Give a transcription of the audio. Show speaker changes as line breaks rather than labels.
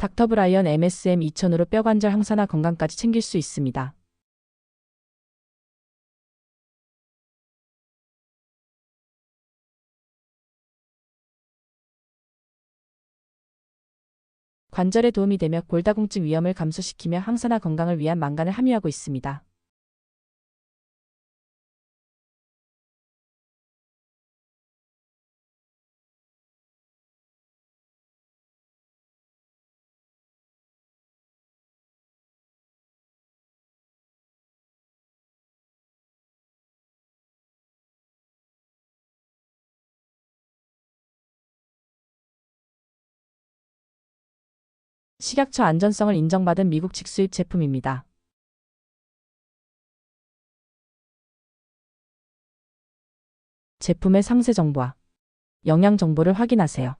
닥터브라이언 MSM 2000으로 뼈관절 항산화 건강까지 챙길 수 있습니다. 관절에 도움이 되며 골다공증 위험을 감소시키며 항산화 건강을 위한 망간을 함유하고 있습니다. 식약처 안전성을 인정받은 미국 직수입 제품입니다. 제품의 상세 정보와 영양 정보를 확인하세요.